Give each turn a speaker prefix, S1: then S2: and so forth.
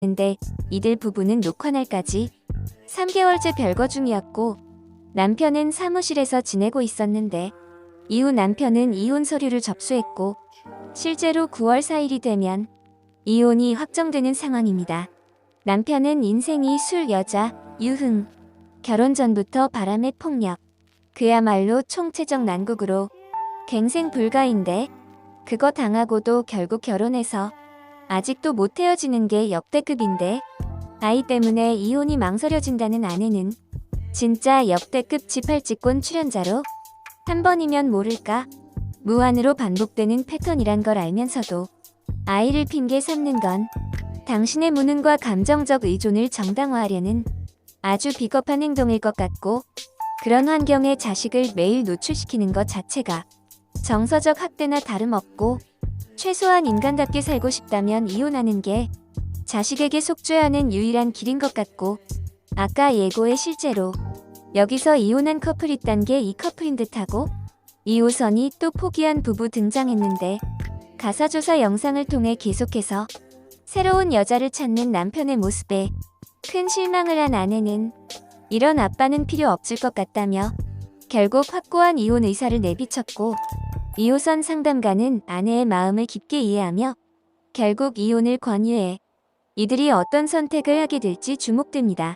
S1: 근데 이들 부부는 녹화 날까지 3개월째 별거 중이었고 남편은 사무실에서 지내고 있었는데 이후 남편은 이혼 서류를 접수했고 실제로 9월 4일이 되면 이혼이 확정되는 상황입니다. 남편은 인생이 술, 여자, 유흥, 결혼 전부터 바람의 폭력, 그야말로 총체적 난국으로 갱생 불가인데 그거 당하고도 결국 결혼해서 아직도 못 헤어지는 게 역대급인데 아이 때문에 이혼이 망설여진다는 아내는 진짜 역대급 지팔직권 출연자로 한 번이면 모를까? 무한으로 반복되는 패턴이란 걸 알면서도 아이를 핑계 삼는 건 당신의 무능과 감정적 의존을 정당화하려는 아주 비겁한 행동일 것 같고 그런 환경에 자식을 매일 노출시키는 것 자체가 정서적 학대나 다름없고 최소한 인간답게 살고 싶다면 이혼하는 게 자식에게 속줘야 하는 유일한 길인 것 같고 아까 예고에 실제로 여기서 이혼한 커플 있단 게 이 커플인 듯하고 2호선이 또 포기한 부부 등장했는데 가사조사 영상을 통해 계속해서 새로운 여자를 찾는 남편의 모습에 큰 실망을 한 아내는 이런 아빠는 필요 없을 것 같다며 결국 확고한 이혼 의사를 내비쳤고 2호선 상담가는 아내의 마음을 깊게 이해하며 결국 이혼을 권유해 이들이 어떤 선택을 하게 될지 주목됩니다.